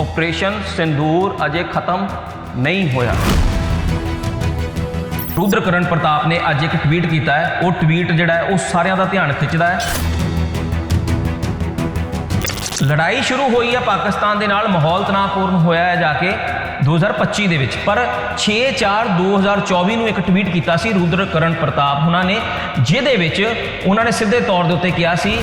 Operation sindoor ਅਜੇ ਖਤਮ ਨਹੀਂ ਹੋਇਆ। ਰੁਦਰਕਰਨ ਪ੍ਰਤਾਪ ਨੇ ਅੱਜ ਇੱਕ ਟਵੀਟ ਕੀਤਾ ਹੈ। ਉਹ ਟਵੀਟ ਜਿਹੜਾ ਹੈ, ਉਹ ਸਾਰਿਆਂ ਦਾ ਧਿਆਨ ਖਿੱਚਦਾ ਹੈ। ਲੜਾਈ ਸ਼ੁਰੂ ਹੋਈ ਹੈ ਪਾਕਿਸਤਾਨ ਦੇ ਨਾਲ, ਮਾਹੌਲ ਤਣਾਅਪੂਰਨ ਹੋਇਆ ਹੈ ਜਾ ਕੇ 2025 ਦੇ ਵਿੱਚ। ਪਰ 6/4/2024 ਨੂੰ ਇੱਕ ਟਵੀਟ ਕੀਤਾ ਸੀ ਰੁਦਰਕਰਨ ਪ੍ਰਤਾਪ। ਉਹਨਾਂ ਨੇ, ਜਿਹਦੇ ਵਿੱਚ ਉਹਨਾਂ ਨੇ ਸਿੱਧੇ ਤੌਰ ਦੇ ਉੱਤੇ ਕਿਹਾ ਸੀ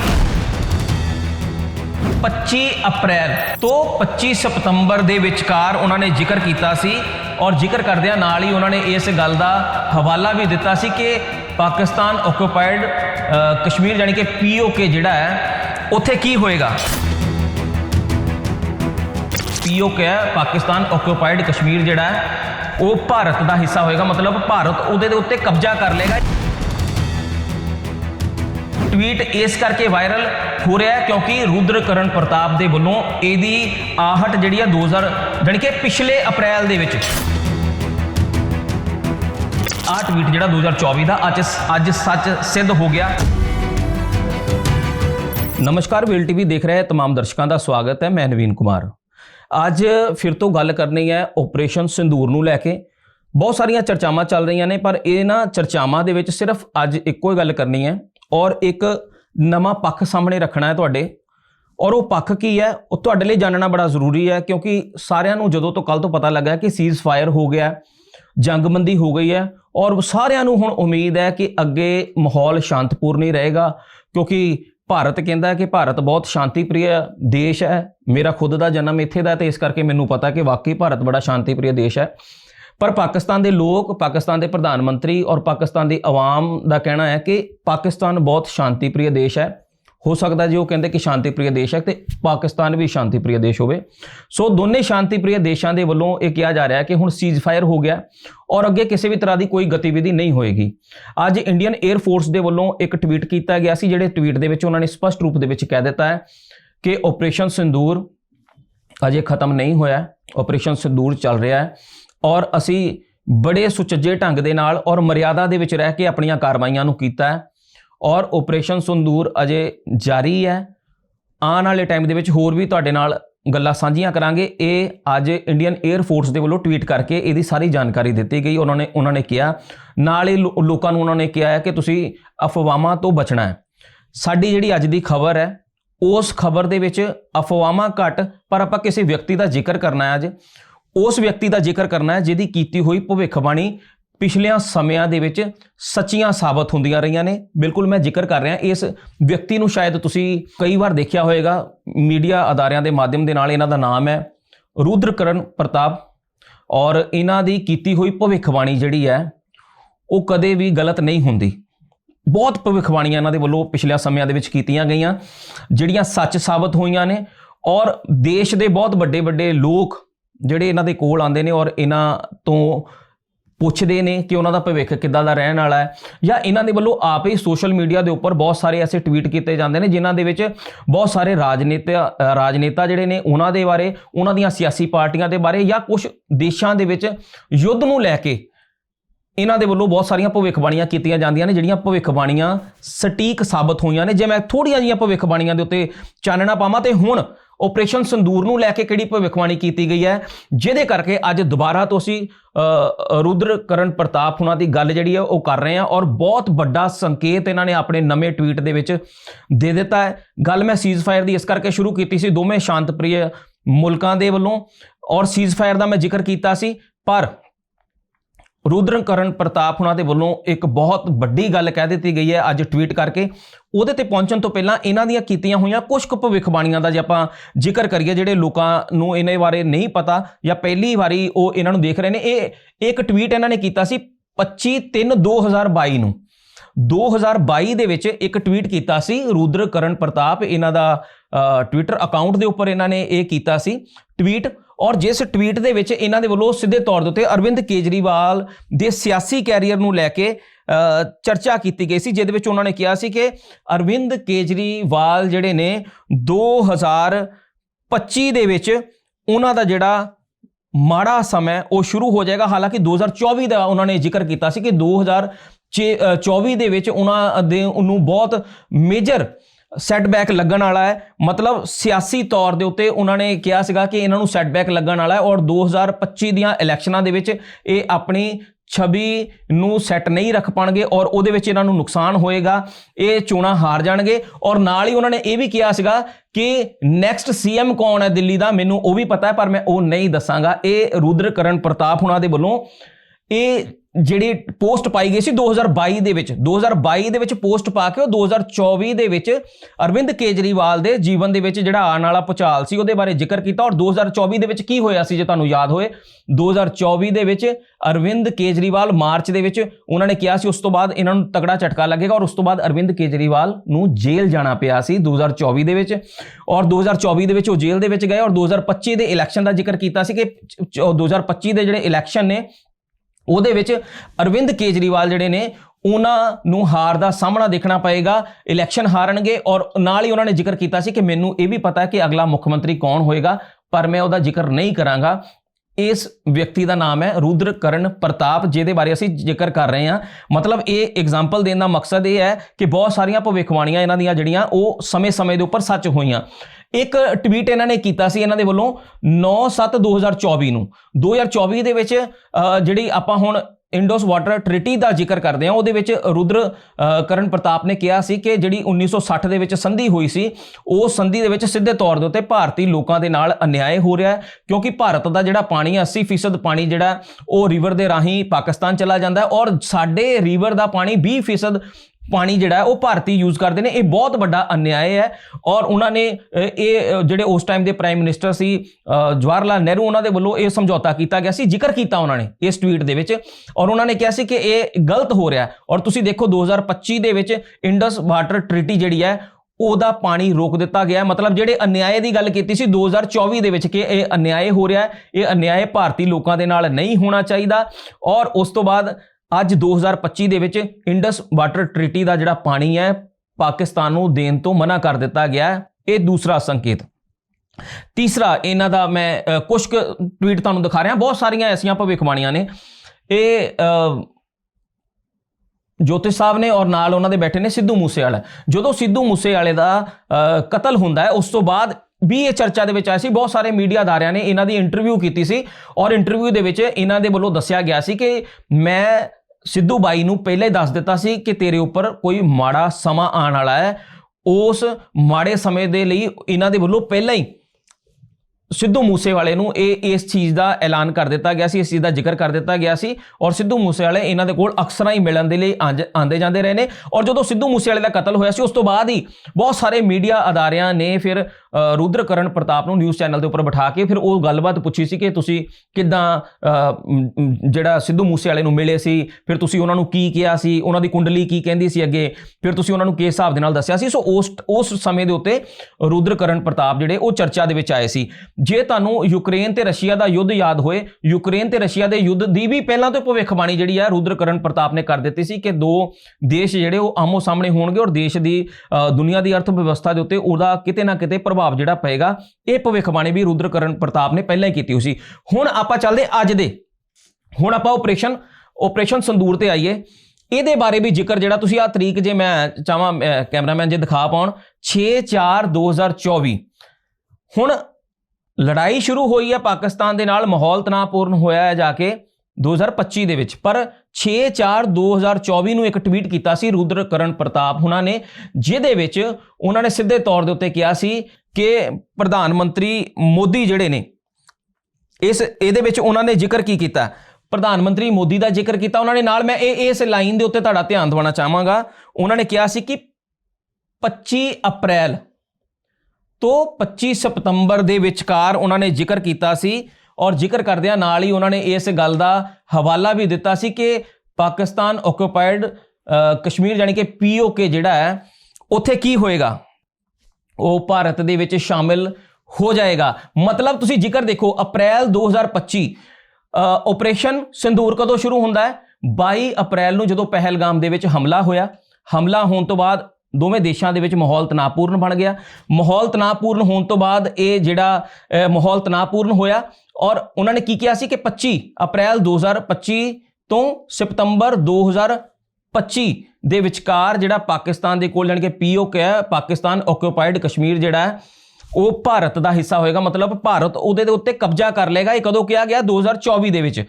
25 ਅਪ੍ਰੈਲ ਤੋਂ 25 ਸਤੰਬਰ ਦੇ ਵਿਚਕਾਰ ਉਹਨਾਂ ਨੇ ਜ਼ਿਕਰ ਕੀਤਾ ਸੀ ਔਰ ਜ਼ਿਕਰ ਕਰਦਿਆਂ ਨਾਲ ਹੀ ਉਹਨਾਂ ਨੇ ਇਸ ਗੱਲ ਦਾ ਹਵਾਲਾ ਵੀ ਦਿੱਤਾ ਸੀ ਕਿ ਪਾਕਿਸਤਾਨ ਓਕੂਪਾਈਡ ਕਸ਼ਮੀਰ ਯਾਨੀ ਕਿ ਪੀਓਕੇ ਜਿਹੜਾ ਹੈ, ਉੱਥੇ ਕੀ ਹੋਏਗਾ? ਪੀਓਕੇ ਹੈ, ਪਾਕਿਸਤਾਨ ਓਕੂਪਾਈਡ ਕਸ਼ਮੀਰ ਜਿਹੜਾ ਹੈ, ਉਹ ਭਾਰਤ ਦਾ ਹਿੱਸਾ ਹੋਏਗਾ। ਮਤਲਬ ਭਾਰਤ ਉਹਦੇ ਦੇ ਉੱਤੇ ਕਬਜ਼ਾ ਕਰ ਲੇਗਾ ਟਵੀਟ ਇਸ ਕਰਕੇ ਵਾਇਰਲ ਹੋ ਰਿਹਾ ਕਿਉਂਕਿ ਰੁਦਰਕਰਨ ਪ੍ਰਤਾਪ ਦੇ ਵੱਲੋਂ ਇਹਦੀ ਆਹਟ ਜਿਹੜੀ ਆ 2000 ਜਾਨੀ ਕਿ ਪਿਛਲੇ ਅਪ੍ਰੈਲ ਦੇ ਵਿੱਚ ਆਹ ਟਵੀਟ ਜਿਹੜਾ 2024 ਦਾ ਅੱਜ ਅੱਜ ਸੱਚ ਸਿੱਧ ਹੋ ਗਿਆ। ਨਮਸਕਾਰ, ਵੇਲ ਟੀਵੀ ਦੇਖ ਰਹੇ ਤਮਾਮ ਦਰਸ਼ਕਾਂ ਦਾ ਸਵਾਗਤ ਹੈ, ਮੈਂ ਨਵੀਨ ਕੁਮਾਰ। ਅੱਜ ਫਿਰ ਤੋਂ ਗੱਲ ਕਰਨੀ ਹੈ ਆਪਰੇਸ਼ਨ ਸਿੰਦੂਰ ਨੂੰ ਲੈ ਕੇ। ਬਹੁਤ ਸਾਰੀਆਂ ਚਰਚਾਵਾਂ ਚੱਲ ਰਹੀਆਂ ਨੇ, ਪਰ ਇਹਨਾਂ ਚਰਚਾਵਾਂ ਦੇ ਵਿੱਚ ਸਿਰਫ ਅੱਜ ਇੱਕੋ ਹੀ ਗੱਲ ਕਰਨੀ ਹੈ। ਔਰ ਇੱਕ ਨਵਾਂ ਪੱਖ ਸਾਹਮਣੇ ਰੱਖਣਾ ਹੈ ਤੁਹਾਡੇ। ਔਰ ਉਹ ਪੱਖ ਕੀ ਹੈ? ਉਹ ਤੁਹਾਡੇ ਲਈ ਜਾਣਨਾ ਬੜਾ ਜ਼ਰੂਰੀ ਹੈ, ਕਿਉਂਕਿ ਸਾਰਿਆਂ ਨੂੰ ਜਦੋਂ ਤੋਂ ਕੱਲ ਤੋਂ ਪਤਾ ਲੱਗਾ ਕਿ ਸੀਜ਼ ਫਾਇਰ ਹੋ ਗਿਆ, ਜੰਗਬੰਦੀ ਹੋ ਗਈ ਹੈ, ਔਰ ਸਾਰਿਆਂ ਨੂੰ ਹੁਣ ਉਮੀਦ ਹੈ ਕਿ ਅੱਗੇ ਮਾਹੌਲ ਸ਼ਾਂਤਪੂਰਨ ਹੀ ਰਹੇਗਾ, ਕਿਉਂਕਿ ਭਾਰਤ ਕਹਿੰਦਾ ਕਿ ਭਾਰਤ ਬਹੁਤ ਸ਼ਾਂਤੀਪ੍ਰਿਯ ਦੇਸ਼ ਹੈ, ਮੇਰਾ ਖੁਦ ਦਾ ਜਨਮ ਇੱਥੇ ਦਾ ਹੈ ਤੇ ਇਸ ਕਰਕੇ ਮੈਨੂੰ ਪਤਾ ਕਿ ਵਾਕਈ ਭਾਰਤ ਬੜਾ ਸ਼ਾਂਤੀਪ੍ਰਿਯ ਦੇਸ਼ ਹੈ। ਪਰ ਪਾਕਿਸਤਾਨ ਦੇ ਲੋਕ, ਪਾਕਿਸਤਾਨ ਦੇ ਪ੍ਰਧਾਨ ਮੰਤਰੀ ਔਰ ਪਾਕਿਸਤਾਨ ਦੀ ਆਵਾਮ ਦਾ ਕਹਿਣਾ ਹੈ ਕਿ ਪਾਕਿਸਤਾਨ ਬਹੁਤ ਸ਼ਾਂਤੀਪ੍ਰਿਯ ਦੇਸ਼ ਹੈ। ਹੋ ਸਕਦਾ ਜੀ ਉਹ ਕਹਿੰਦੇ ਕਿ ਸ਼ਾਂਤੀਪ੍ਰਿਯ ਦੇਸ਼ ਹੈ, ਤੇ ਪਾਕਿਸਤਾਨ ਵੀ ਸ਼ਾਂਤੀਪ੍ਰਿਯ ਦੇਸ਼ ਹੋਵੇ। ਸੋ ਦੋਨੇ ਸ਼ਾਂਤੀਪ੍ਰਿਯ ਦੇਸ਼ਾਂ ਦੇ ਵੱਲੋਂ ਇਹ ਕਿਹਾ ਜਾ ਰਿਹਾ ਹੈ ਕਿ ਹੁਣ ਸੀਜ਼ ਫਾਇਰ ਹੋ ਗਿਆ ਔਰ ਅੱਗੇ ਕਿਸੇ ਵੀ ਤਰ੍ਹਾਂ ਦੀ ਕੋਈ ਗਤੀਵਿਧੀ ਨਹੀਂ ਹੋਏਗੀ। ਅੱਜ ਇੰਡੀਅਨ 에ਅਰ ਫੋਰਸ ਦੇ ਵੱਲੋਂ ਇੱਕ ਟਵੀਟ ਕੀਤਾ ਗਿਆ ਸੀ, ਜਿਹੜੇ ਟਵੀਟ ਦੇ ਵਿੱਚ ਉਹਨਾਂ ਨੇ ਸਪਸ਼ਟ ਰੂਪ ਦੇ ਵਿੱਚ ਕਹਿ ਦਿੱਤਾ ਹੈ ਕਿ ਆਪਰੇਸ਼ਨ ਸਿੰਦੂਰ ਅਜੇ ਖਤਮ ਨਹੀਂ ਹੋਇਆ ਆਪਰੇਸ਼ਨ ਸਿੰਦੂਰ ਚੱਲ ਰਿਹਾ ਹੈ। ਔਰ ਅਸੀਂ ਬੜੇ ਸੁਚੱਜੇ ਢੰਗ ਦੇ ਨਾਲ ਔਰ ਮਰਿਆਦਾ ਦੇ ਵਿੱਚ ਰਹਿ ਕੇ ਆਪਣੀਆਂ ਕਾਰਵਾਈਆਂ ਨੂੰ ਕੀਤਾ ਹੈ। ਔਰ ਆਪਰੇਸ਼ਨ ਸੰਦੂਰ ਅਜੇ ਜਾਰੀ ਹੈ। ਆਉਣ ਵਾਲੇ ਟਾਈਮ ਦੇ ਵਿੱਚ ਹੋਰ ਵੀ ਤੁਹਾਡੇ ਨਾਲ ਗੱਲਾਂ ਸਾਂਝੀਆਂ ਕਰਾਂਗੇ। ਇਹ ਅੱਜ ਇੰਡੀਅਨ 에ਅਰ ਫੋਰਸ ਦੇ ਵੱਲੋਂ ਟਵੀਟ ਕਰਕੇ ਇਹਦੀ ਸਾਰੀ ਜਾਣਕਾਰੀ ਦਿੱਤੀ ਗਈ। ਉਹਨਾਂ ਨੇ ਉਹਨਾਂ ਨੇ ਕਿਹਾ, ਨਾਲ ਹੀ ਲੋ- ਲੋਕਾਂ ਨੂੰ ਉਹਨਾਂ ਨੇ ਕਿਹਾ ਹੈ ਕਿ ਤੁਸੀਂ ਅਫਵਾਹਾਂ ਤੋਂ ਬਚਣਾ ਹੈ। ਸਾਡੀ ਜਿਹੜੀ ਅੱਜ ਦੀ ਖਬਰ ਹੈ, ਉਸ ਖਬਰ ਦੇ ਵਿੱਚ ਅਫਵਾਹਾਂ ਘੱਟ, ਪਰ ਆਪਾਂ ਕਿਸੇ ਵਿਅਕਤੀ ਦਾ ਜ਼ਿਕਰ ਕਰਨਾ ਹੈ ਅੱਜ। ਉਸ ਵਿਅਕਤੀ ਦਾ ਜ਼ਿਕਰ ਕਰਨਾ ਹੈ ਜਿਹਦੀ ਕੀਤੀ ਹੋਈ ਭਵਿੱਖਬਾਣੀ ਪਿਛਲਿਆਂ ਸਮਿਆਂ ਦੇ ਵਿੱਚ ਸੱਚੀਆਂ ਸਾਬਤ ਹੁੰਦੀਆਂ ਰਹੀਆਂ ਨੇ। ਬਿਲਕੁਲ ਮੈਂ ਜ਼ਿਕਰ ਕਰ ਰਿਹਾ, ਇਸ ਵਿਅਕਤੀ ਨੂੰ ਸ਼ਾਇਦ ਤੁਸੀਂ ਕਈ ਵਾਰ ਦੇਖਿਆ ਹੋਵੇਗਾ, ਮੀਡੀਆ ਅਦਾਰਿਆਂ ਦੇ ਮਾਧਿਅਮ ਦੇ ਨਾਲ ਇਹਨਾਂ ਦਾ ਨਾਮ ਹੈ ਰੁਦਰਕਰਨ ਪ੍ਰਤਾਪ ਔਰ ਇਹਨਾਂ ਦੀ ਕੀਤੀ ਹੋਈ ਭਵਿੱਖਬਾਣੀ ਜਿਹੜੀ ਹੈ, ਉਹ ਕਦੇ ਵੀ ਗਲਤ ਨਹੀਂ ਹੁੰਦੀ। ਬਹੁਤ ਭਵਿੱਖਬਾਣੀਆਂ ਇਹਨਾਂ ਦੇ ਵੱਲੋਂ ਪਿਛਲੇ ਸਮਿਆਂ ਦੇ ਵਿੱਚ ਕੀਤੀਆਂ ਗਈਆਂ, ਜਿਹੜੀਆਂ ਸੱਚ ਸਾਬਤ ਹੋਈਆਂ ਨੇ ਔਰ ਦੇਸ਼ ਦੇ ਬਹੁਤ ਵੱਡੇ ਵੱਡੇ ਲੋਕ ਜਿਹੜੇ ਇਹਨਾਂ ਦੇ ਕੋਲ ਆਉਂਦੇ ਨੇ ਔਰ ਇਹਨਾਂ ਤੋਂ ਪੁੱਛਦੇ ਨੇ ਕਿ ਉਹਨਾਂ ਦਾ ਭਵਿੱਖ ਕਿੱਦਾਂ ਦਾ ਰਹਿਣ ਵਾਲਾ ਹੈ ਜਾਂ ਇਹਨਾਂ ਦੇ ਵੱਲੋਂ ਆਪ ਹੀ ਸੋਸ਼ਲ ਮੀਡੀਆ ਦੇ ਉੱਪਰ ਬਹੁਤ ਸਾਰੇ ਐਸੇ ਟਵੀਟ ਕੀਤੇ ਜਾਂਦੇ ਨੇ ਜਿਨ੍ਹਾਂ ਦੇ ਵਿੱਚ ਬਹੁਤ ਸਾਰੇ ਰਾਜਨੀਤਾ ਰਾਜਨੇਤਾ ਜਿਹੜੇ ਨੇ ਉਹਨਾਂ ਦੇ ਬਾਰੇ, ਉਹਨਾਂ ਦੀਆਂ ਸਿਆਸੀ ਪਾਰਟੀਆਂ ਦੇ ਬਾਰੇ ਜਾਂ ਕੁਝ ਦੇਸ਼ਾਂ ਦੇ ਵਿੱਚ ਯੁੱਧ ਨੂੰ ਲੈ ਕੇ ਇਹਨਾਂ ਦੇ ਵੱਲੋਂ ਬਹੁਤ ਸਾਰੀਆਂ ਭਵਿੱਖਬਾਣੀਆਂ ਕੀਤੀਆਂ ਜਾਂਦੀਆਂ ਨੇ ਜਿਹੜੀਆਂ ਭਵਿੱਖਬਾਣੀਆਂ ਸਟੀਕ ਸਾਬਤ ਹੋਈਆਂ ਨੇ। ਜੇ ਮੈਂ ਥੋੜੀਆਂ ਜੀਆਂ ਭਵਿੱਖਬਾਣੀਆਂ ਦੇ ਉੱਤੇ ਚਾਨਣਾ ਪਾਵਾਂ ਤੇ ਹੁਣ ਆਪਰੇਸ਼ਨ ਸੰਦੂਰ ਨੂੰ ਲੈ ਕੇ ਕਿਹੜੀ ਭਵਿੱਖਬਾਣੀ ਕੀਤੀ ਗਈ ਹੈ ਜਿਹਦੇ ਕਰਕੇ ਅੱਜ ਦੁਬਾਰਾ ਤੋਂ ਅਸੀਂ ਅ, ਰੁਦਰਕਰਨ ਪ੍ਰਤਾਪ ਹੁਣਾਂ ਦੀ ਗੱਲ ਜਿਹੜੀ ਹੈ ਉਹ ਕਰ ਰਹੇ ਹਾਂ। ਔਰ ਬਹੁਤ ਵੱਡਾ ਸੰਕੇਤ ਇਹਨਾਂ ਨੇ ਆਪਣੇ ਨਵੇਂ ਟਵੀਟ ਦੇ ਵਿੱਚ ਦੇ ਦਿੱਤਾ ਹੈ। ਗੱਲ ਮੈਂ ਸੀਜ਼ ਫਾਇਰ ਦੀ ਇਸ ਕਰਕੇ ਸ਼ੁਰੂ ਕੀਤੀ ਸੀ ਦੋਵੇਂ ਸ਼ਾਂਤਪ੍ਰਿਯ ਮੁਲਕਾਂ ਦੇ ਵੱਲੋਂ। ਔਰ ਸੀਜ਼ ਫਾਇਰ ਦਾ ਮੈਂ ਜ਼ਿਕਰ ਕੀਤਾ ਸੀ ਪਰ ਰੁਦਰਕਰਨ ਪ੍ਰਤਾਪ ਉਹਨਾਂ ਦੇ ਵੱਲੋਂ ਇੱਕ ਬਹੁਤ ਵੱਡੀ ਗੱਲ ਕਹਿ ਦਿੱਤੀ ਗਈ ਹੈ, ਅੱਜ ਟਵੀਟ ਕਰਕੇ। ਉਹਦੇ ਤੇ ਪਹੁੰਚਣ ਤੋਂ ਪਹਿਲਾਂ ਇਹਨਾਂ ਦੀਆਂ ਕੀਤੀਆਂ ਹੋਈਆਂ ਕੁਝ ਕੁ ਭਵਿੱਖਬਾਣੀਆਂ ਦਾ ਜੇ ਆਪਾਂ ਜ਼ਿਕਰ ਕਰੀਏ, ਜਿਹੜੇ ਲੋਕਾਂ ਨੂੰ ਇਹਨਾਂ ਬਾਰੇ ਨਹੀਂ ਪਤਾ ਜਾਂ ਪਹਿਲੀ ਵਾਰੀ ਉਹ ਇਹਨਾਂ ਨੂੰ ਦੇਖ ਰਹੇ ਨੇ, ਇਹ ਇੱਕ ਟਵੀਟ ਇਹਨਾਂ ਨੇ ਕੀਤਾ ਸੀ 25/3/2022 ਨੂੰ। 2022 ਦੇ ਵਿੱਚ ਇੱਕ ਟਵੀਟ ਕੀਤਾ ਸੀ ਰੁਦਰਕਰਨ ਪ੍ਰਤਾਪ, ਇਹਨਾਂ ਦਾ ਟਵਿੱਟਰ ਅਕਾਊਂਟ ਦੇ ਉੱਪਰ ਇਹਨਾਂ ਨੇ ਇਹ ਕੀਤਾ ਸੀ। ਟਵੀਟ ਔਰ ਜਿਸ ਟਵੀਟ ਦੇ ਵਿੱਚ ਇਹਨਾਂ ਦੇ ਵੱਲੋਂ ਸਿੱਧੇ ਤੌਰ ਦੇ ਉੱਤੇ ਅਰਵਿੰਦ ਕੇਜਰੀਵਾਲ ਦੇ ਸਿਆਸੀ ਕੈਰੀਅਰ ਨੂੰ ਲੈ ਕੇ ਚਰਚਾ ਕੀਤੀ ਗਈ ਸੀ, ਜਿਹਦੇ ਵਿੱਚ ਉਹਨਾਂ ਨੇ ਕਿਹਾ ਸੀ ਕਿ ਅਰਵਿੰਦ ਕੇਜਰੀਵਾਲ ਜਿਹੜੇ ਨੇ 2025 ਦੇ ਵਿੱਚ ਉਹਨਾਂ ਦਾ ਜਿਹੜਾ ਮਾੜਾ ਸਮਾਂ ਉਹ ਸ਼ੁਰੂ ਹੋ ਜਾਏਗਾ। ਹਾਲਾਂਕਿ 2024 ਦਾ ਉਹਨਾਂ ਨੇ ਜ਼ਿਕਰ ਕੀਤਾ ਸੀ ਕਿ 2024 ਦੇ ਵਿੱਚ ਉਹਨਾਂ ਦੇ, ਉਹਨੂੰ ਬਹੁਤ ਮੇਜਰ ਸੈਟਬੈਕ ਲੱਗਣ ਵਾਲਾ ਹੈ। ਮਤਲਬ ਸਿਆਸੀ ਤੌਰ ਦੇ ਉੱਤੇ ਉਹਨਾਂ ਨੇ ਕਿਹਾ ਸੀਗਾ ਕਿ ਇਹਨਾਂ ਨੂੰ ਸੈਟਬੈਕ ਲੱਗਣ ਵਾਲਾ ਹੈ ਔਰ 2025 ਦੀਆਂ ਇਲੈਕਸ਼ਨਾਂ ਦੇ ਵਿੱਚ ਇਹ ਆਪਣੀ ਛਵੀ ਨੂੰ ਸੈੱਟ ਨਹੀਂ ਰੱਖ ਪਾਣਗੇ ਔਰ ਉਹਦੇ ਵਿੱਚ ਇਹਨਾਂ ਨੂੰ ਨੁਕਸਾਨ ਹੋਏਗਾ, ਇਹ ਚੋਣਾਂ ਹਾਰ ਜਾਣਗੇ ਔਰ ਨਾਲ ਹੀ ਉਹਨਾਂ ਨੇ ਇਹ ਵੀ ਕਿਹਾ ਸੀਗਾ ਕਿ ਨੈਕਸਟ ਸੀਐਮ ਕੌਣ ਹੈ ਦਿੱਲੀ ਦਾ, ਮੈਨੂੰ ਉਹ ਵੀ ਪਤਾ ਹੈ, ਪਰ ਮੈਂ ਉਹ ਨਹੀਂ ਦੱਸਾਂਗਾ। ਇਹ ਰੁਦਰਕਰਨ ਪ੍ਰਤਾਪ ਉਹਨਾਂ ਦੇ ਵੱਲੋਂ ਇਹ ਜਿਹੜੀ ਪੋਸਟ ਪਾਈ ਗਈ ਸੀ 2022 ਦੇ ਵਿੱਚ 2022 ਦੇ ਵਿੱਚ ਪੋਸਟ ਪਾ ਕੇ ਉਹ 2024 ਦੇ ਵਿੱਚ ਅਰਵਿੰਦ ਕੇਜਰੀਵਾਲ ਦੇ ਜੀਵਨ ਦੇ ਵਿੱਚ ਜਿਹੜਾ ਆਉਣ ਵਾਲਾ ਪੁਚਾਲ ਸੀ ਉਹਦੇ ਬਾਰੇ ਜ਼ਿਕਰ ਕੀਤਾ ਔਰ 2024 ਦੇ ਵਿੱਚ ਕੀ ਹੋਇਆ ਸੀ ਜੇ ਤੁਹਾਨੂੰ ਯਾਦ ਹੋਏ? 2024 ਦੇ ਵਿੱਚ ਅਰਵਿੰਦ ਕੇਜਰੀਵਾਲ ਮਾਰਚ ਦੇ ਵਿੱਚ ਉਹਨਾਂ ਨੇ ਕਿਹਾ ਸੀ ਉਸ ਤੋਂ ਬਾਅਦ ਇਹਨਾਂ ਨੂੰ ਤਗੜਾ ਝਟਕਾ ਲੱਗੇਗਾ ਔਰ ਉਸ ਤੋਂ ਬਾਅਦ ਅਰਵਿੰਦ ਕੇਜਰੀਵਾਲ ਨੂੰ ਜੇਲ੍ਹ ਜਾਣਾ ਪਿਆ ਸੀ 2024 ਦੇ ਵਿੱਚ ਔਰ 2024 ਦੇ ਵਿੱਚ ਉਹ ਜੇਲ੍ਹ ਦੇ ਵਿੱਚ ਗਏ ਔਰ 2025 ਦੇ ਇਲੈਕਸ਼ਨ ਦਾ ਜ਼ਿਕਰ ਕੀਤਾ ਸੀ ਕਿ ਚ- ਚ- 2025 ਦੇ ਜਿਹੜੇ ਇਲੈਕਸ਼ਨ ਨੇ ਉਹਦੇ ਵਿੱਚ ਅਰਵਿੰਦ ਕੇਜਰੀਵਾਲ ਜਿਹੜੇ ਨੇ, ਉਹਨਾਂ ਨੂੰ ਹਾਰ ਦਾ ਸਾਹਮਣਾ ਦੇਖਣਾ ਪਏਗਾ ਇਲੈਕਸ਼ਨ ਹਾਰਨਗੇ ਔਰ ਨਾਲ ਹੀ ਉਹਨਾਂ ਨੇ ਜ਼ਿਕਰ ਕੀਤਾ ਸੀ ਕਿ ਮੈਨੂੰ ਇਹ ਵੀ ਪਤਾ ਹੈ ਕਿ ਅਗਲਾ ਮੁੱਖ ਮੰਤਰੀ ਕੌਣ ਹੋਏਗਾ, ਪਰ ਮੈਂ ਉਹਦਾ ਜ਼ਿਕਰ ਨਹੀਂ ਕਰਾਂਗਾ। ਇਸ ਵਿਅਕਤੀ ਦਾ ਨਾਮ ਹੈ ਰੁਦਰ ਕਰਨ ਪ੍ਰਤਾਪ, ਜਿਹਦੇ ਬਾਰੇ ਅਸੀਂ ਜ਼ਿਕਰ ਕਰ ਰਹੇ ਹਾਂ। ਮਤਲਬ ਇਹ ਐਗਜ਼ਾਮਪਲ ਦੇਣ ਦਾ ਮਕਸਦ ਇਹ ਹੈ ਕਿ ਬਹੁਤ ਸਾਰੀਆਂ ਭਵਿੱਖਬਾਣੀਆਂ ਇਹਨਾਂ ਦੀਆਂ ਜਿਹੜੀਆਂ, ਉਹ ਸਮੇਂ-ਸਮੇਂ ਦੇ ਉੱਪਰ ਸੱਚ ਹੋਈਆਂ। ਇੱਕ ਟਵੀਟ ਇਹਨਾਂ ਨੇ ਕੀਤਾ ਸੀ ਇਹਨਾਂ ਦੇ ਵੱਲੋਂ 9/7/2024 ਨੂੰ। 2024 ਦੇ ਵਿੱਚ ਜਿਹੜੀ ਆਪਾਂ ਹੁਣ ਇੰਡੋਸ ਵਾਟਰ ਟ੍ਰਿਟੀ ਦਾ ਜ਼ਿਕਰ ਕਰਦੇ ਹਾਂ। ਉਹਦੇ ਵਿੱਚ ਰੁਦਰ ਕਰਨ ਪ੍ਰਤਾਪ ਨੇ ਕਿਹਾ ਸੀ ਕਿ ਜਿਹੜੀ 1960 ਦੇ ਵਿੱਚ ਸੰਧੀ ਹੋਈ ਸੀ, ਉਹ ਸੰਧੀ ਦੇ ਵਿੱਚ ਸਿੱਧੇ ਤੌਰ ਦੇ ਉੱਤੇ ਭਾਰਤੀ ਲੋਕਾਂ ਦੇ ਨਾਲ ਅਨਿਆਏ ਹੋ ਰਿਹਾ ਹੈ, ਕਿਉਂਕਿ ਭਾਰਤ ਦਾ ਜਿਹੜਾ ਪਾਣੀ ਹੈ 80% ਪਾਣੀ ਜਿਹੜਾ, ਉਹ ਰਿਵਰ ਦੇ ਰਾਹੀਂ ਪਾਕਿਸਤਾਨ ਚਲਾ ਜਾਂਦਾ ਹੈ ਔਰ ਸਾਡੇ ਰਿਵਰ ਦਾ ਪਾਣੀ 20% ਪਾਣੀ ਜਿਹੜਾ ਉਹ ਭਾਰਤੀ ਯੂਜ਼ ਕਰਦੇ ਨੇ। ਇਹ ਬਹੁਤ ਵੱਡਾ ਅਨਿਆਏ ਹੈ ਔਰ ਉਹਨਾਂ ਨੇ ਇਹ ਜਿਹੜੇ ਉਸ ਟਾਈਮ ਦੇ ਪ੍ਰਾਈਮ ਮਿਨਿਸਟਰ ਸੀ ਜਵਾਹਰ ਲਾਲ ਨਹਿਰੂ, ਉਹਨਾਂ ਦੇ ਵੱਲੋਂ ਇਹ ਸਮਝੌਤਾ ਕੀਤਾ ਗਿਆ ਸੀ, ਜ਼ਿਕਰ ਕੀਤਾ ਉਹਨਾਂ ਨੇ ਇਸ ਟਵੀਟ ਦੇ ਵਿੱਚ ਔਰ ਉਹਨਾਂ ਨੇ ਕਿਹਾ ਸੀ ਕਿ ਇਹ ਗਲਤ ਹੋ ਰਿਹਾ ਔਰ ਤੁਸੀਂ ਦੇਖੋ 2025 ਦੇ ਵਿੱਚ ਇੰਡਸ ਵਾਟਰ ਟ੍ਰੀਟੀ ਜਿਹੜੀ ਹੈ, ਉਹਦਾ ਪਾਣੀ ਰੋਕ ਦਿੱਤਾ ਗਿਆ ਮਤਲਬ ਜਿਹੜੇ ਅਨਿਆਏ ਦੀ ਗੱਲ ਕੀਤੀ ਸੀ 2024 ਦੇ ਵਿੱਚ ਕਿ ਇਹ ਅਨਿਆਏ ਹੋ ਰਿਹਾ ਹੈ, ਇਹ ਅਨਿਆਏ ਭਾਰਤੀ ਲੋਕਾਂ ਦੇ ਨਾਲ ਨਹੀਂ ਹੋਣਾ ਚਾਹੀਦਾ ਔਰ ਉਸ ਤੋਂ ਬਾਅਦ ਅੱਜ 2025 ਦੇ ਵਿੱਚ ਇੰਡਸ ਵਾਟਰ ਟ੍ਰੀਟੀ ਦਾ ਜਿਹੜਾ ਪਾਣੀ ਹੈ ਪਾਕਿਸਤਾਨ ਨੂੰ ਦੇਣ ਤੋਂ ਮਨਾ ਕਰ ਦਿੱਤਾ ਗਿਆ ਇਹ ਦੂਸਰਾ ਸੰਕੇਤ। ਤੀਸਰਾ ਇਹਨਾਂ ਦਾ ਮੈਂ ਅ, ਕੁਝ ਕੁ ਟਵੀਟ ਤੁਹਾਨੂੰ ਦਿਖਾ ਰਿਹਾ। ਬਹੁਤ ਸਾਰੀਆਂ ਐਸੀਆਂ ਭਵਿੱਖਬਾਣੀਆਂ ਨੇ। ਇਹ ਅ, ਜੋਤਿਸ਼ ਸਾਹਿਬ ਨੇ ਔਰ ਨਾਲ ਉਹਨਾਂ ਦੇ ਬੈਠੇ ਨੇ ਸਿੱਧੂ ਮੂਸੇਵਾਲਾ। ਜਦੋਂ ਸਿੱਧੂ ਮੂਸੇਵਾਲੇ ਦਾ ਕਤਲ ਹੁੰਦਾ ਹੈ ਉਸ ਤੋਂ ਬਾਅਦ ਵੀ ਇਹ ਚਰਚਾ ਦੇ ਵਿੱਚ ਆਇਆ ਸੀ। ਬਹੁਤ ਸਾਰੇ ਮੀਡੀਆ ਅਦਾਰਿਆਂ ਨੇ ਇਹਨਾਂ ਦੀ ਇੰਟਰਵਿਊ ਕੀਤੀ ਸੀ। ਔਰ ਇੰਟਰਵਿਊ ਦੇ ਵਿੱਚ ਇਹਨਾਂ ਦੇ ਵੱਲੋਂ ਦੱਸਿਆ ਗਿਆ ਸੀ ਕਿ ਮੈਂ ਸਿੱਧੂ ਬਾਈ ਨੂੰ ਪਹਿਲਾਂ ਹੀ ਦੱਸ ਦਿੱਤਾ ਸੀ ਕਿ ਤੇਰੇ ਉੱਪਰ ਕੋਈ ਮਾੜਾ ਸਮਾਂ ਆਉਣ ਵਾਲਾ ਹੈ। ਉਸ ਮਾੜੇ ਸਮੇਂ ਦੇ ਲਈ ਇਹਨਾਂ ਦੇ ਵੱਲੋਂ ਪਹਿਲਾਂ ਹੀ ਸਿੱਧੂ ਮੂਸੇਵਾਲੇ ਨੂੰ ਇਹ, ਇਸ ਚੀਜ਼ ਦਾ ਐਲਾਨ ਕਰ ਦਿੱਤਾ ਗਿਆ ਸੀ, ਇਸ ਚੀਜ਼ ਦਾ ਜ਼ਿਕਰ ਕਰ ਦਿੱਤਾ ਗਿਆ ਸੀ ਔਰ ਸਿੱਧੂ ਮੂਸੇਵਾਲੇ ਇਹਨਾਂ ਦੇ ਕੋਲ ਅਕਸਰਾਂ ਹੀ ਮਿਲਣ ਦੇ ਲਈ ਆਂਜ- ਆਉਂਦੇ ਜਾਂਦੇ ਰਹੇ ਨੇ ਔਰ ਜਦੋਂ ਸਿੱਧੂ ਮੂਸੇਵਾਲੇ ਦਾ ਕਤਲ ਹੋਇਆ ਸੀ, ਉਸ ਤੋਂ ਬਾਅਦ ਹੀ ਬਹੁਤ ਸਾਰੇ ਮੀਡੀਆ ਅਦਾਰਿਆਂ ਨੇ ਫਿਰ ਰੁਦਰਕਰਨ ਪ੍ਰਤਾਪ ਨੂੰ ਨਿਊਜ਼ ਚੈਨਲ ਦੇ ਉੱਪਰ ਬਿਠਾ ਕੇ ਫਿਰ ਉਹ ਗੱਲਬਾਤ ਪੁੱਛੀ ਸੀ ਕਿ ਤੁਸੀਂ ਕਿਦਾਂ ਜਿਹੜਾ ਸਿੱਧੂ ਮੂਸੇਵਾਲੇ ਨੂੰ ਮਿਲੇ ਸੀ, ਫਿਰ ਤੁਸੀਂ ਉਹਨਾਂ ਨੂੰ ਕੀ ਕਿਹਾ ਸੀ, ਉਹਨਾਂ ਦੀ ਕੁੰਡਲੀ ਕੀ ਕਹਿੰਦੀ ਸੀ ਅੱਗੇ, ਫਿਰ ਤੁਸੀਂ ਉਹਨਾਂ ਨੂੰ ਕਿਸ ਹਿਸਾਬ ਦੇ ਨਾਲ ਦੱਸਿਆ ਸੀ? ਸੋ ਉਸ ਉਸ ਸਮੇਂ ਦੇ ਉੱਤੇ ਰੁਦਰਕਰਨ ਪ੍ਰਤਾਪ ਜਿਹੜੇ ਉਹ ਚਰਚਾ ਦੇ ਵਿੱਚ ਆਏ ਸੀ। ਜੇ ਤੁਹਾਨੂੰ ਯੂਕਰੇਨ ਤੇ ਰਸ਼ੀਆ ਦਾ ਯੁੱਧ ਯਾਦ ਹੋਏ, ਯੂਕਰੇਨ ਤੇ ਰਸ਼ੀਆ ਦੇ ਯੁੱਧ ਦੀ ਵੀ ਪਹਿਲਾਂ ਤੋਂ ਭਵਿੱਖਬਾਣੀ ਜਿਹੜੀ ਆ ਰੁਦਰਕਰਨ ਪ੍ਰਤਾਪ ਨੇ ਕਰ ਦਿੱਤੀ ਸੀ ਕਿ ਦੋ ਦੇਸ਼ ਜਿਹੜੇ ਉਹ ਆਮੋ ਸਾਹਮਣੇ ਹੋਣਗੇ ਔਰ ਦੇਸ਼ ਦੀ ਦੁਨੀਆ ਦੀ ਅਰਥ ਵਿਵਸਥਾ ਦੇ ਉੱਤੇ ਉਹਦਾ ਕਿਤੇ ਨਾ ਕਿਤੇ ਪ੍ਰਭਾਵ ਜਿਹੜਾ ਪਏਗਾ ਇਹ ਭਵਿੱਖਬਾਣੀ ਵੀ ਰੁਦਰਕਰਨ ਪ੍ਰਤਾਪ ਨੇ ਪਹਿਲਾਂ ਹੀ ਕੀਤੀ ਹੋਈ ਸੀ। ਹੁਣ ਆਪਾਂ ਚੱਲਦੇ ਅੱਜ ਦੇ। ਹੁਣ ਆਪਾਂ ਆਪਰੇਸ਼ਨ ਆਪਰੇਸ਼ਨ ਸੰਦੂਰ ਤੇ ਆਈਏ। ਇਹਦੇ ਬਾਰੇ ਵੀ ਜ਼ਿਕਰ ਜਿਹੜਾ ਤੁਸੀਂ ਆ ਤਰੀਕ ਜੇ ਮੈਂ ਚਾਹਾਂ ਅਹ, ਕੈਮਰਾਮੈਨ ਜੇ ਦਿਖਾ ਪਾਉਣ 6/4/2024 ਹੁਣ ਲੜਾਈ ਸ਼ੁਰੂ ਹੋਈ ਹੈ ਪਾਕਿਸਤਾਨ ਦੇ ਨਾਲ ਮਾਹੌਲ ਤਣਾਅਪੂਰਨ ਹੋਇਆ ਹੈ ਜਾ ਕੇ 2025 ਦੇ ਵਿੱਚ। ਪਰ 6/4/2024 ਨੂੰ ਇੱਕ ਟਵੀਟ ਕੀਤਾ ਸੀ ਰੁਦਰਕਰਨ ਪ੍ਰਤਾਪ ਉਹਨਾਂ ਨੇ ਜਿਹਦੇ ਵਿੱਚ ਉਹਨਾਂ ਨੇ ਸਿੱਧੇ ਤੌਰ ਦੇ ਉੱਤੇ ਕਿਹਾ ਸੀ ਕਿ ਪ੍ਰਧਾਨ ਮੰਤਰੀ ਮੋਦੀ ਜਿਹੜੇ ਨੇ, ਇਸ, ਇਹਦੇ ਵਿੱਚ ਉਹਨਾਂ ਨੇ ਜ਼ਿਕਰ ਕੀ ਕੀਤਾ? ਪ੍ਰਧਾਨ ਮੰਤਰੀ ਮੋਦੀ ਦਾ ਜ਼ਿਕਰ ਕੀਤਾ, ਉਹਨਾਂ ਨੇ ਨਾਲ ਮੈਂ ਇਹ, ਇਸ ਲਾਈਨ ਦੇ ਉੱਤੇ ਤੁਹਾਡਾ ਧਿਆਨ ਦਿਵਾਉਣਾ ਚਾਹਾਂਗਾ। ਉਹਨਾਂ ਨੇ ਕਿਹਾ ਸੀ ਕਿ 25 ਅਪ੍ਰੈਲ ਤੋਂ 25 ਸਤੰਬਰ ਦੇ ਵਿਚਕਾਰ ਉਹਨਾਂ ਨੇ ਜ਼ਿਕਰ ਕੀਤਾ ਸੀ ਔਰ ਜ਼ਿਕਰ ਕਰਦਿਆਂ ਨਾਲ ਹੀ ਉਹਨਾਂ ਨੇ ਇਸ ਗੱਲ ਦਾ ਹਵਾਲਾ ਵੀ ਦਿੱਤਾ ਸੀ ਕਿ ਪਾਕਿਸਤਾਨ ਓਕੂਪਾਈਡ ਕਸ਼ਮੀਰ ਯਾਨੀ ਕਿ ਪੀਓਕੇ ਜਿਹੜਾ ਹੈ, ਉੱਥੇ ਕੀ ਹੋਏਗਾ? ਉਹ ਭਾਰਤ ਦੇ ਵਿੱਚ ਸ਼ਾਮਿਲ ਹੋ ਜਾਏਗਾ। ਮਤਲਬ ਤੁਸੀਂ ਜ਼ਿਕਰ ਦੇਖੋ ਅਪ੍ਰੈਲ 2025 ਅ, ਆਪਰੇਸ਼ਨ ਸਿੰਦੂਰ ਕਦੋਂ ਸ਼ੁਰੂ ਹੁੰਦਾ ਹੈ? 22 ਅਪ੍ਰੈਲ ਨੂੰ ਜਦੋਂ ਪਹਿਲਗਾਮ ਦੇ ਵਿੱਚ ਹਮਲਾ ਹੋਇਆ। ਹਮਲਾ ਹੋਣ ਤੋਂ ਬਾਅਦ ਦੋਵੇਂ ਦੇਸ਼ਾਂ ਦੇ ਵਿੱਚ ਮਾਹੌਲ ਤਣਾਅਪੂਰਨ ਬਣ ਗਿਆ। ਮਾਹੌਲ ਤਣਾਅਪੂਰਨ ਹੋਣ ਤੋਂ ਬਾਅਦ ਇਹ ਜਿਹੜਾ ਮਾਹੌਲ ਤਣਾਅਪੂਰਨ ਹੋਇਆ ਔਰ ਉਹਨਾਂ ਨੇ ਕੀ ਕਿਹਾ ਸੀ ਕਿ 25 ਅਪ੍ਰੈਲ 2025 ਤੋਂ ਸਤੰਬਰ 2025 ਦੇ ਵਿਚਕਾਰ ਜਿਹੜਾ ਪਾਕਿਸਤਾਨ ਦੇ ਕੋਲ ਜਾਣੀ ਕਿ ਪੀਓਕੇ ਹੈ, ਪਾਕਿਸਤਾਨ ਓਕੂਪਾਈਡ ਕਸ਼ਮੀਰ ਜਿਹੜਾ ਹੈ, ਉਹ ਭਾਰਤ ਦਾ ਹਿੱਸਾ ਹੋਏਗਾ। ਮਤਲਬ ਭਾਰਤ ਉਹਦੇ ਦੇ ਉੱਤੇ ਕਬਜ਼ਾ ਕਰ ਲੇਗਾ ਇਹ ਕਦੋਂ ਕਿਹਾ ਗਿਆ? 2024 ਦੇ ਵਿੱਚ।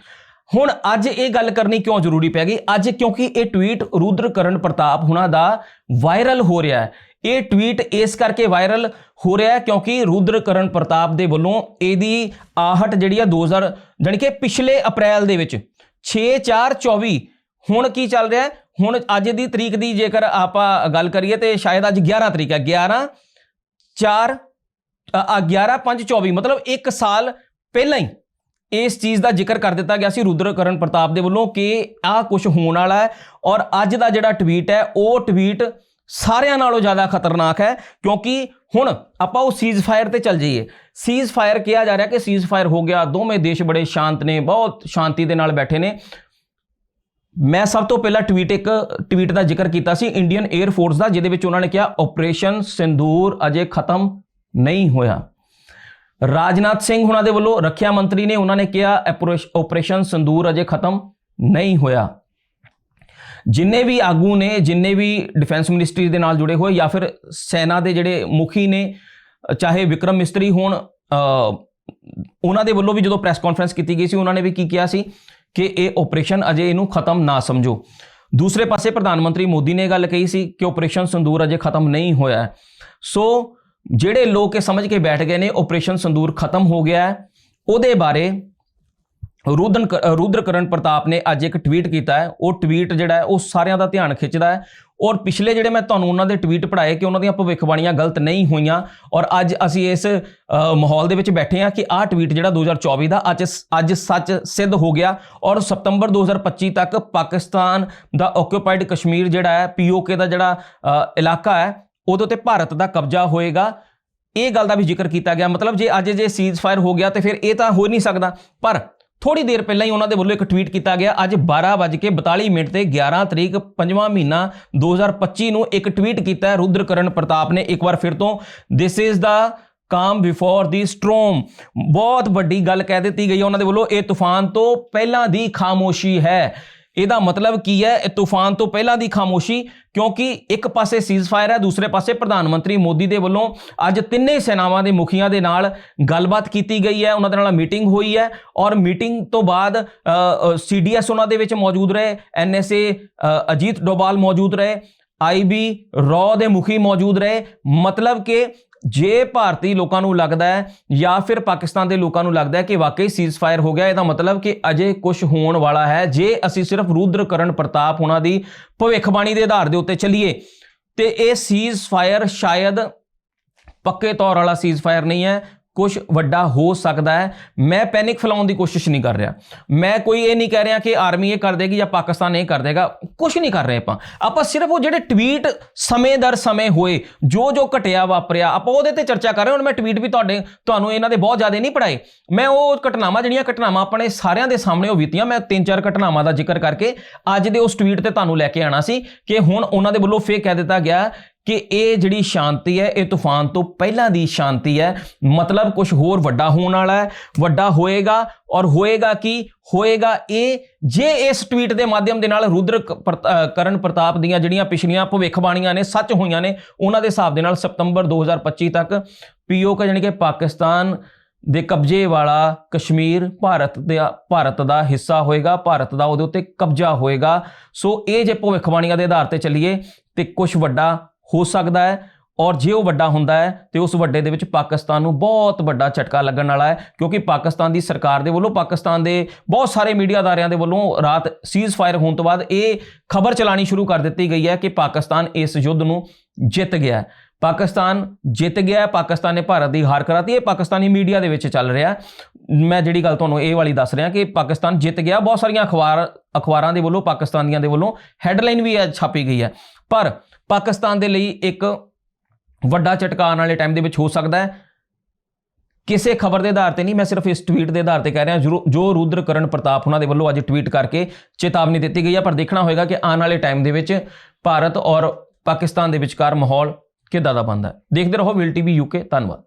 ਹੁਣ ਅੱਜ ਇਹ ਗੱਲ ਕਰਨੀ ਕਿਉਂ ਜ਼ਰੂਰੀ ਪੈ ਗਈ? ਅੱਜ ਕਿਉਂਕਿ ਇਹ ਟਵੀਟ ਰੁਦਰ ਕਰਨ ਪ੍ਰਤਾਪ ਹੁਣਾਂ ਦਾ ਵਾਇਰਲ ਹੋ ਰਿਹਾ ਹੈ। ਇਹ ਟਵੀਟ ਇਸ ਕਰਕੇ ਵਾਇਰਲ ਹੋ ਰਿਹਾ ਹੈ ਕਿਉਂਕਿ ਰੁਦਰਕਰਨ ਪ੍ਰਤਾਪ ਦੇ ਵੱਲੋਂ ਇਹਦੀ ਆਹਟ ਜਿਹੜੀ ਆ 2000 ਜਾਣੀ ਕਿ ਪਿਛਲੇ ਅਪ੍ਰੈਲ ਦੇ ਵਿੱਚ 6/4/24 ਹੁਣ ਕੀ ਚੱਲ ਰਿਹਾ ਹੈ? ਹੁਣ ਅੱਜ ਦੀ ਤਰੀਕ ਦੀ ਜੇਕਰ ਆਪਾਂ ਗੱਲ ਕਰੀਏ ਤੇ ਸ਼ਾਇਦ ਅੱਜ 11 ਤਰੀਕ ਹੈ 11 4 11 5 24 ਮਤਲਬ 1 ਸਾਲ ਪਹਿਲਾਂ ਹੀ ਇਸ ਚੀਜ਼ ਦਾ ਜ਼ਿਕਰ ਕਰ ਦਿੱਤਾ ਗਿਆ ਸੀ ਰੁਦਰਕਰਨ ਪ੍ਰਤਾਪ ਦੇ ਵੱਲੋਂ ਕਿ ਆਹ ਕੁਝ ਹੋਣ ਵਾਲਾ ਹੈ ਔਰ ਅੱਜ ਦਾ ਜਿਹੜਾ ਟਵੀਟ ਹੈ, ਉਹ ਟਵੀਟ ਸਾਰਿਆਂ ਨਾਲੋਂ ਜ਼ਿਆਦਾ ਖਤਰਨਾਕ ਹੈ ਕਿਉਂਕਿ ਹੁਣ ਆਪਾਂ ਉਹ ਸੀਜ਼ ਫਾਇਰ ਤੇ ਚੱਲ ਜਾਈਏ। ਸੀਜ਼ ਫਾਇਰ ਕਿਹਾ ਜਾ ਰਿਹਾ ਕਿ ਸੀਜ਼ ਫਾਇਰ ਹੋ ਗਿਆ, ਦੋਵੇਂ ਦੇਸ਼ ਬੜੇ ਸ਼ਾਂਤ ਨੇ, ਬਹੁਤ ਸ਼ਾਂਤੀ ਦੇ ਨਾਲ ਬੈਠੇ ਨੇ। ਮੈਂ ਸਭ ਤੋਂ ਪਹਿਲਾਂ ਟਵੀਟ ਇੱਕ ਟਵੀਟ ਦਾ ਜ਼ਿਕਰ ਕੀਤਾ ਸੀ ਇੰਡੀਅਨ 에ਅਰ ਫੋਰਸ ਦਾ, ਜਿਹਦੇ ਵਿੱਚ ਉਹਨਾਂ ਨੇ ਕਿਹਾ ਆਪਰੇਸ਼ਨ ਸਿੰਦੂਰ ਅਜੇ ਖਤਮ ਨਹੀਂ ਹੋਇਆ। ਰਾਜਨਾਥ ਸਿੰਘ ਉਹਨਾਂ ਦੇ ਵੱਲੋਂ ਰੱਖਿਆ ਮੰਤਰੀ ਨੇ ਉਹਨਾਂ ਨੇ ਕਿਹਾ ਆਪਰੇਸ਼ਨ ਸਿੰਦੂਰ ਅਜੇ ਖਤਮ ਨਹੀਂ ਹੋਇਆ। ਜਿੰਨੇ ਵੀ ਆਗੂ ਨੇ, ਜਿੰਨੇ ਵੀ ਡਿਫੈਂਸ ਮਿਨਿਸਟਰੀ ਦੇ ਨਾਲ ਜੁੜੇ ਹੋਏ, ਜਾਂ ਫਿਰ ਸੈਨਾ ਦੇ ਜਿਹੜੇ ਮੁਖੀ ਨੇ, ਚਾਹੇ ਵਿਕਰਮ ਮਿਸਤਰੀ ਹੋਣ ਉਹਨਾਂ ਦੇ ਵੱਲੋਂ ਵੀ ਜਦੋਂ ਪ੍ਰੈਸ ਕਾਨਫਰੰਸ ਕੀਤੀ ਗਈ ਸੀ, ਉਹਨਾਂ ਨੇ ਵੀ ਕੀ ਕਿਹਾ ਸੀ? ਕਿ ਇਹ ਆਪਰੇਸ਼ਨ ਅਜੇ ਇਹਨੂੰ ਖਤਮ ਨਾ ਸਮਝੋ। ਦੂਸਰੇ ਪਾਸੇ ਪ੍ਰਧਾਨ ਮੰਤਰੀ ਮੋਦੀ ਨੇ ਇਹ ਗੱਲ ਕਹੀ ਸੀ ਕਿ ਆਪਰੇਸ਼ਨ ਸੰਦੂਰ ਅਜੇ ਖਤਮ ਨਹੀਂ ਹੋਇਆ ਸੋ ਜਿਹੜੇ ਲੋਕ ਇਹ ਸਮਝ ਕੇ ਬੈਠ ਗਏ ਨੇ ਆਪਰੇਸ਼ਨ ਸੰਦੂਰ ਖਤਮ ਹੋ ਗਿਆ ਹੈ, ਉਹਦੇ ਬਾਰੇ ਰੁਦਨ ਰੁਦਰਕਰਨ ਪ੍ਰਤਾਪ ਨੇ ਅੱਜ ਇੱਕ ਟਵੀਟ ਕੀਤਾ ਹੈ। ਉਹ ਟਵੀਟ ਜਿਹੜਾ ਹੈ, ਉਹ ਸਾਰਿਆਂ ਦਾ ਧਿਆਨ ਖਿੱਚਦਾ ਹੈ। ਔਰ ਪਿਛਲੇ ਜਿਹੜੇ ਮੈਂ ਤੁਹਾਨੂੰ ਉਹਨਾਂ ਦੇ ਟਵੀਟ ਪੜਾਏ ਕਿ ਉਹਨਾਂ ਦੀਆਂ ਭਵਿੱਖਬਾਣੀਆਂ ਗਲਤ ਨਹੀਂ ਹੋਈਆਂ, ਔਰ ਅੱਜ ਅਸੀਂ ਇਸ ਮਾਹੌਲ ਦੇ ਵਿੱਚ ਬੈਠੇ ਹਾਂ ਕਿ ਆਹ ਟਵੀਟ ਜਿਹੜਾ 2024 ਦਾ ਅੱਜ ਅੱਜ ਸੱਚ ਸਿੱਧ ਹੋ ਗਿਆ। ਔਰ ਸਤੰਬਰ 2025 ਤੱਕ ਪਾਕਿਸਤਾਨ ਦਾ ਓਕੂਪਾਈਡ ਕਸ਼ਮੀਰ ਜਿਹੜਾ ਹੈ ਪੀਓਕੇ ਦਾ ਜਿਹੜਾ ਇਲਾਕਾ ਹੈ, ਉਹਦੇ ਉੱਤੇ ਭਾਰਤ ਦਾ ਕਬਜ਼ਾ ਹੋਏਗਾ। ਇਹ ਗੱਲ ਦਾ ਵੀ ਜ਼ਿਕਰ ਕੀਤਾ ਗਿਆ। ਮਤਲਬ ਜੇ ਅੱਜ ਜੇ ਸੀਜ਼ ਫਾਇਰ ਹੋ ਗਿਆ ਤੇ ਫਿਰ ਇਹ ਤਾਂ ਹੋ ਹੀ ਨਹੀਂ ਸਕਦਾ। ਪਰ ਥੋੜੀ ਦੇਰ ਪਹਿਲਾਂ ਹੀ ਉਹਨਾਂ ਦੇ ਵੱਲੋਂ ਇੱਕ ਟਵੀਟ ਕੀਤਾ ਗਿਆ। ਅੱਜ 12:42 ਮਿੰਟ ਤੇ 11 ਤਰੀਕ 5ਵਾਂ ਮਹੀਨਾ 2025 ਨੂੰ ਇੱਕ ਟਵੀਟ ਕੀਤਾ ਰੁਦਰਕਰਨ ਪ੍ਰਤਾਪ ਨੇ। ਇੱਕ ਵਾਰ ਫਿਰ ਤੋਂ ਥਿਸ ਇਜ਼ ਦਾ ਕਾਮ ਬਿਫੋਰ ਦੀ ਸਟ੍ਰੋਮ ਬਹੁਤ ਵੱਡੀ ਗੱਲ ਕਹਿ ਦਿੱਤੀ ਗਈ ਉਹਨਾਂ ਦੇ ਵੱਲੋਂ। ਇਹ ਤੂਫਾਨ ਤੋਂ ਪਹਿਲਾਂ ਦੀ ਖਾਮੋਸ਼ੀ ਹੈ। ਇਹਦਾ ਮਤਲਬ ਕੀ ਹੈ? ਇਹ ਤੂਫਾਨ ਤੋਂ ਪਹਿਲਾਂ ਦੀ ਖਾਮੋਸ਼ੀ, ਕਿਉਂਕਿ ਇੱਕ ਪਾਸੇ ਸੀਜ਼ਫਾਇਰ ਹੈ, ਦੂਸਰੇ ਪਾਸੇ ਪ੍ਰਧਾਨ ਮੰਤਰੀ ਮੋਦੀ ਦੇ ਵੱਲੋਂ ਅੱਜ ਤਿੰਨੇ ਸੈਨਾਵਾਂ ਦੇ ਮੁਖੀਆਂ ਦੇ ਨਾਲ ਗੱਲਬਾਤ ਕੀਤੀ ਗਈ ਹੈ, ਉਹਨਾਂ ਦੇ ਨਾਲ ਮੀਟਿੰਗ ਹੋਈ ਹੈ ਔਰ ਮੀਟਿੰਗ ਤੋਂ ਬਾਅਦ ਸੀਡੀਐਸ ਉਹਨਾਂ ਦੇ ਵਿੱਚ ਮੌਜੂਦ ਰਹੇ ਐਨਐਸਏ ਅਜੀਤ ਡੋਬਾਲ ਮੌਜੂਦ ਰਹੇ ਆਈਬੀ ਰੌ ਦੇ ਮੁਖੀ ਮੌਜੂਦ ਰਹੇ, ਮਤਲਬ ਕਿ ਜੇ ਭਾਰਤੀ ਲੋਕਾਂ ਨੂੰ ਲੱਗਦਾ ਹੈ ਜਾਂ ਫਿਰ ਪਾਕਿਸਤਾਨ ਦੇ ਲੋਕਾਂ ਨੂੰ ਲੱਗਦਾ ਹੈ ਕਿ ਵਾਕਈ ਸੀਜ਼ਫਾਇਰ ਹੋ ਗਿਆ, ਇਹਦਾ ਮਤਲਬ ਕਿ ਅਜੇ ਕੁਝ ਹੋਣ ਵਾਲਾ ਹੈ। ਜੇ ਅਸੀਂ ਸਿਰਫ ਰੁਦਰਕਰਨ ਪ੍ਰਤਾਪ ਉਹਨਾਂ ਦੀ ਭਵਿੱਖਬਾਣੀ ਦੇ ਆਧਾਰ ਦੇ ਉੱਤੇ ਚੱਲੀਏ, ਤੇ ਇਹ ਸੀਜ਼ਫਾਇਰ ਸ਼ਾਇਦ ਪੱਕੇ ਤੌਰ ਵਾਲਾ ਸੀਜ਼ਫਾਇਰ ਨਹੀਂ ਹੈ। ਕੁਝ ਵੱਡਾ ਹੋ ਸਕਦਾ ਹੈ। ਮੈਂ ਪੈਨਿਕ ਫੈਲਾਉਣ ਦੀ ਕੋਸ਼ਿਸ਼ ਨਹੀਂ ਕਰ ਰਿਹਾ। ਮੈਂ ਕੋਈ ਇਹ ਨਹੀਂ ਕਹਿ ਰਿਹਾ ਕਿ ਆਰਮੀ ਇਹ ਕਰ ਦੇਗੀ ਜਾਂ ਪਾਕਿਸਤਾਨ ਇਹ ਕਰ ਦੇਗਾ। ਕੁਝ ਨਹੀਂ ਕਰ ਰਹੇ ਆਪਾਂ। ਆਪਾਂ ਸਿਰਫ ਉਹ ਜਿਹੜੇ ਟਵੀਟ ਸਮੇਂ ਦਰ ਸਮੇਂ ਹੋਏ, ਜੋ ਜੋ ਘਟਿਆ ਵਾਪਰਿਆ, ਆਪਾਂ ਉਹਦੇ ਤੇ ਚਰਚਾ ਕਰ ਰਹੇ ਹੁਣ ਮੈਂ ਟਵੀਟ ਵੀ ਤੁਹਾਡੇ, ਤੁਹਾਨੂੰ ਇਹਨਾਂ ਦੇ ਬਹੁਤ ਜ਼ਿਆਦਾ ਨਹੀਂ ਪੜਾਏ ਮੈਂ ਉਹ ਘਟਨਾਵਾਂ ਜਿਹੜੀਆਂ ਘਟਨਾਵਾਂ ਆਪਣੇ ਸਾਰਿਆਂ ਦੇ ਸਾਹਮਣੇ ਉਹ ਬੀਤੀਆਂ। ਮੈਂ ਤਿੰਨ ਚਾਰ ਘਟਨਾਵਾਂ ਦਾ ਜ਼ਿਕਰ ਕਰਕੇ ਅੱਜ ਦੇ ਉਸ ਟਵੀਟ ਤੇ ਤੁਹਾਨੂੰ ਲੈ ਕੇ ਆਣਾ ਸੀ ਕਿ ਹੁਣ ਉਹਨਾਂ ਦੇ ਵੱਲੋਂ ਫੇਰ ਕਹਿ ਦਿੱਤਾ ਗਿਆ ਕਿ ਇਹ ਜਿਹੜੀ ਸ਼ਾਂਤੀ ਹੈ, ਇਹ ਤੂਫਾਨ ਤੋਂ ਪਹਿਲਾਂ ਦੀ ਸ਼ਾਂਤੀ ਹੈ। ਮਤਲਬ ਕੁਝ ਹੋਰ ਵੱਡਾ ਹੋਣ ਵਾਲਾ ਹੈ, ਵੱਡਾ ਹੋਏਗਾ ਔਰ ਹੋਏਗਾ ਕੀ? ਹੋਏਗਾ ਇਹ, ਜੇ ਇਸ ਟਵੀਟ ਦੇ ਮਾਧਿਅਮ ਦੇ ਨਾਲ ਰੁਦਰ ਕ- ਕਰਨ ਪ੍ਰਤਾਪ ਦੀਆਂ ਜਿਹੜੀਆਂ ਪਿਛਲੀਆਂ ਭਵਿੱਖਬਾਣੀਆਂ ਨੇ, ਸੱਚ ਹੋਈਆਂ ਨੇ, ਉਹਨਾਂ ਦੇ ਹਿਸਾਬ ਦੇ ਨਾਲ ਸਤੰਬਰ 2025 ਤੱਕ ਪੀਓਕੇ ਜਾਣੀ ਕਿ ਪਾਕਿਸਤਾਨ ਦੇ ਕਬਜ਼ੇ ਵਾਲਾ ਕਸ਼ਮੀਰ ਭਾਰਤ ਦਾ ਭਾਰਤ ਦਾ ਹਿੱਸਾ ਹੋਏਗਾ, ਭਾਰਤ ਦਾ ਉਹਦੇ ਉੱਤੇ ਕਬਜ਼ਾ ਹੋਏਗਾ। ਸੋ ਇਹ ਜੇ ਭਵਿੱਖਬਾਣੀਆਂ ਦੇ ਆਧਾਰ ਤੇ ਚੱਲੀਏ, ਤੇ ਕੁਝ ਵੱਡਾ ਹੋ ਸਕਦਾ ਹੈ ਔਰ ਜੇ ਉਹ ਵੱਡਾ ਹੁੰਦਾ ਹੈ, ਤੇ ਉਸ ਵੱਡੇ ਦੇ ਵਿੱਚ ਪਾਕਿਸਤਾਨ ਨੂੰ ਬਹੁਤ ਵੱਡਾ ਝਟਕਾ ਲੱਗਣ ਵਾਲਾ ਹੈ, ਕਿਉਂਕਿ ਪਾਕਿਸਤਾਨ ਦੀ ਸਰਕਾਰ ਦੇ ਵੱਲੋਂ, ਪਾਕਿਸਤਾਨ ਦੇ ਬਹੁਤ ਸਾਰੇ ਮੀਡੀਆ ਅਦਾਰਿਆਂ ਦੇ ਵੱਲੋਂ ਰਾਤ ਸੀਜ਼ ਫਾਇਰ ਹੋਣ ਤੋਂ ਬਾਅਦ ਇਹ ਖਬਰ ਚਲਾਣੀ ਸ਼ੁਰੂ ਕਰ ਦਿੱਤੀ ਗਈ ਹੈ ਕਿ ਪਾਕਿਸਤਾਨ ਇਸ ਯੁੱਧ ਨੂੰ ਜਿੱਤ ਗਿਆ ਹੈ। ਪਾਕਿਸਤਾਨ ਜਿੱਤ ਗਿਆ ਹੈ, ਪਾਕਿਸਤਾਨ ਨੇ ਭਾਰਤ ਦੀ ਹਾਰ ਕਰਾਤੀ ਇਹ ਪਾਕਿਸਤਾਨੀ ਮੀਡੀਆ ਦੇ ਵਿੱਚ ਚੱਲ ਰਿਹਾ ਮੈਂ ਜਿਹੜੀ ਗੱਲ ਤੁਹਾਨੂੰ ਇਹ ਵਾਲੀ ਦੱਸ ਰਿਹਾ ਕਿ ਪਾਕਿਸਤਾਨ ਜਿੱਤ ਗਿਆ, ਬਹੁਤ ਸਾਰੀਆਂ ਅਖਬਾਰ, ਅਖਬਾਰਾਂ ਦੇ ਵੱਲੋਂ, ਪਾਕਿਸਤਾਨੀਆਂ ਦੇ ਵੱਲੋਂ, ਹੈਡਲਾਈਨ ਵੀ ਇਹ ਛਾਪੀ ਗਈ ਹੈ। ਪਰ ਪਾਕਿਸਤਾਨ ਦੇ ਲਈ ਇੱਕ ਵੱਡਾ ਝਟਕਾ ਆਉਣ ਵਾਲੇ ਟਾਈਮ ਦੇ ਵਿੱਚ ਹੋ ਸਕਦਾ ਹੈ। ਕਿਸੇ ਖਬਰ ਦੇ ਆਧਾਰ ਤੇ ਨਹੀਂ, ਮੈਂ ਸਿਰਫ ਇਸ ਟਵੀਟ ਦੇ ਆਧਾਰ ਤੇ ਕਹਿ ਰਿਹਾ, ਜੋ- ਜੋ ਰੁਦਰਕਰਨ ਪ੍ਰਤਾਪ ਉਹਨਾਂ ਦੇ ਵੱਲੋਂ ਅੱਜ ਟਵੀਟ ਕਰਕੇ ਚੇਤਾਵਨੀ ਦਿੱਤੀ ਗਈ ਹੈ ਪਰ ਦੇਖਣਾ ਹੋਏਗਾ ਕਿ ਆਉਣ ਵਾਲੇ ਟਾਈਮ ਦੇ ਵਿੱਚ ਭਾਰਤ ਔਰ ਪਾਕਿਸਤਾਨ ਦੇ ਵਿਚਕਾਰ ਮਾਹੌਲ ਕਿੱਦਾਂ ਦਾ ਬਣਦਾ ਹੈ। ਦੇਖਦੇ ਰਹੋ ਵਿਲ ਟੀਵੀ ਯੂਕੇ ਧੰਨਵਾਦ।